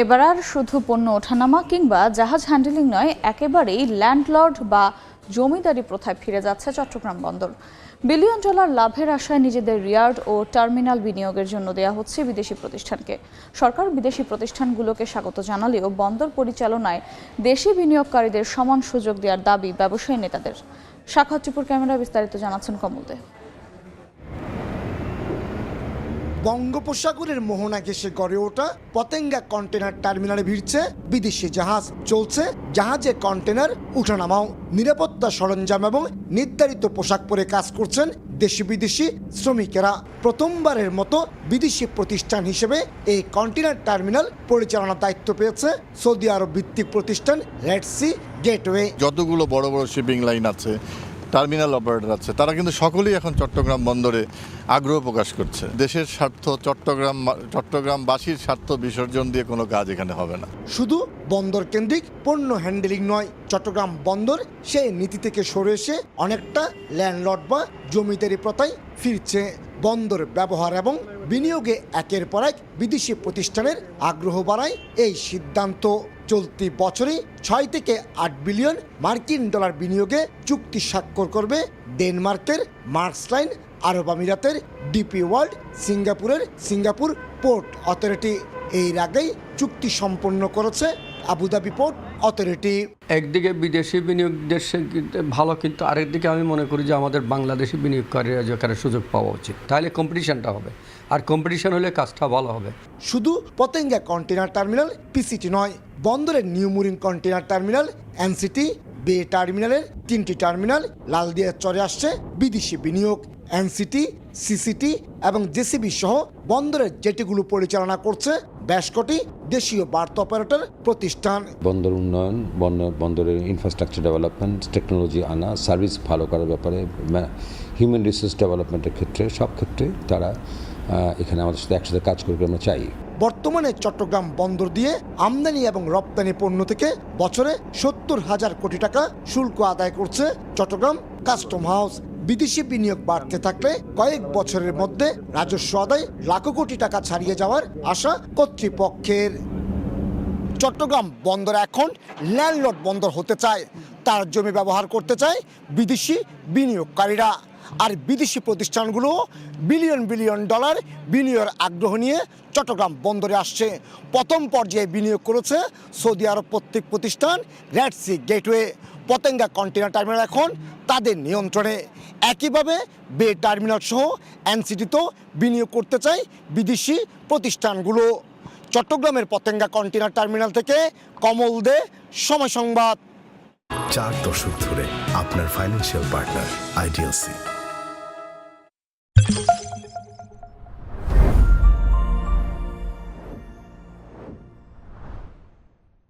এবার আর শুধু পণ্য ওঠানামা কিংবা জাহাজ হ্যান্ডেলিং নয়, একেবারেই ল্যান্ডলর্ড বা জমিদারি প্রথায় ফিরে যাচ্ছে চট্টগ্রাম বন্দর। বিলিয়ন ডলার লাভের আশায় নিজেদের রিয়ার্ড ও টার্মিনাল বিনিয়োগের জন্য দেয়া হচ্ছে বিদেশি প্রতিষ্ঠানকে। সরকার বিদেশি প্রতিষ্ঠানগুলোকে স্বাগত জানালেও বন্দর পরিচালনায় দেশি বিনিয়োগকারীদের সমান সুযোগ দেওয়ার দাবি ব্যবসায়ী নেতাদের। শাখা ক্যামেরা বিস্তারিত জানাচ্ছেন কমল দে বঙ্গোপসাগরের মোহনা ঘেসে গড়ে ওঠা পতেঙ্গা কন্টেনার টার্মিনালে ভিড়ছে বিদেশি জাহাজ। চলছে জাহাজে কন্টেনার উঠানামাও। নিরাপত্তা সরঞ্জাম এবং নির্ধারিত পোশাক পরে কাজ করছেন দেশি বিদেশি শ্রমিকেরা। প্রথমবারের মতো বিদেশি প্রতিষ্ঠান হিসেবে এই কন্টেনার টার্মিনাল পরিচালনার দায়িত্ব পেয়েছে সৌদি আরব ভিত্তিক প্রতিষ্ঠান রেড সি গেটওয়ে। যতগুলো বড় বড় শিপিং লাইন আছে টার্মিনাল অপারেটর আছে। তারা কিন্তু সকলেই এখন চট্টগ্রাম বন্দরে আগ্রহ প্রকাশ করছে। দেশের স্বার্থ, চট্টগ্রাম চট্টগ্রামবাসীর স্বার্থ বিসর্জন দিয়ে কোনো কাজ এখানে হবে না। শুধু বন্দর কেন্দ্রিক পণ্য হ্যান্ডেলিং নয়, চট্টগ্রাম বন্দর সেই নীতি থেকে সরে এসে অনেকটা ল্যান্ডলর্ড বা জমিদারি প্রথায় ফিরছে। বন্দর ব্যবহার এবং বিনিয়োগে একের পর এক বিদেশি প্রতিষ্ঠানের আগ্রহ বাড়ায় এই সিদ্ধান্ত। চলতি বছরে ছয় থেকে আট বিলিয়ন মার্কিন ডলার বিনিয়োগে চুক্তি স্বাক্ষর করবে ডেনমার্কের মার্কসলাইন আরব আমিরাতের ডিপি ওয়ার্ল্ড, সিঙ্গাপুরের সিঙ্গাপুর পোর্ট অথরিটি। এর আগেই চুক্তি সম্পন্ন করেছে আবুধাবি পোর্ট। অথরিটি। একদিকে বিদেশি বিনিয়োগ দেশে ভালো কিন্তু আরেকদিকে আমি মনে করি যে আমাদের বাংলাদেশি বিনিয়োগকারীরা যেখানে সুযোগ পাওয়া উচিত। তাহলে কম্পিটিশনটা হবে। আর কম্পিটিশন হলে কাজটা ভালো হবে। শুধু পতেঙ্গা কন্টেনার টার্মিনাল পিসিটি নয় বন্দরের new mooring container terminal NCT bay টার্মিনালের তিনটি টার্মিনাল লালদিয়া চরে আসছে বিদেশি বিনিয়োগ। এনসিটি সিসিটি এবং জেসিবি সহ বন্দরের জেটিগুলো পরিচালনা করছে বেশ কটি দেশীয় বার্তা অপারেটর প্রতিষ্ঠান। বন্দর উন্নয়ন বন্দর বন্দরের ইনফ্রাস্ট্রাকচার ডেভেলপমেন্ট টেকনোলজি আনা সার্ভিস ভালো করার ব্যাপারে হিউম্যান রিসোর্স ডেভেলপমেন্টের ক্ষেত্রে সব ক্ষেত্রে তারা এখানে আমাদের সাথে একসাথে কাজ করবে আমরা চাই। বর্তমানে চট্টগ্রাম বন্দর দিয়ে আমদানি এবং রপ্তানি পণ্য থেকে বছরে সত্তর হাজার কোটি টাকা শুল্ক আদায় করছে চট্টগ্রাম কাস্টম হাউস। বিদেশি বিনিয়োগ বাড়তে থাকলে কয়েক বছরের মধ্যে রাজস্ব আদায় লাখো কোটি টাকা ছাড়িয়ে যাওয়ার আশা কর্তৃপক্ষের। চট্টগ্রাম বন্দর এখন ল্যান্ডলর্ড বন্দর হতে চায়। তার জমি ব্যবহার করতে চায় বিদেশি বিনিয়োগকারীরা। আর বিদেশি প্রতিষ্ঠানগুলো বিলিয়ন বিলিয়ন ডলার বিনিয়োগের আগ্রহ নিয়ে চট্টগ্রাম বন্দরে আসছে। প্রথম পর্যায়ে বিনিয়োগ করেছে সৌদি আরব প্রত্যেক প্রতিষ্ঠান Red Sea Gateway. Patenga container terminal এখন তাদের নিয়ন্ত্রণে। একইভাবে বে টার্মিনাল সহ এনসিটিতেও বিনিয়োগ করতে চায় বিদেশি প্রতিষ্ঠানগুলো। চট্টগ্রামের পতেঙ্গা কন্টেনার টার্মিনাল থেকে কমল দে, সময় সংবাদ। চার দশক ধরে আপনার ফাইন্যান্সিয়াল পার্টনার আইডিএলসি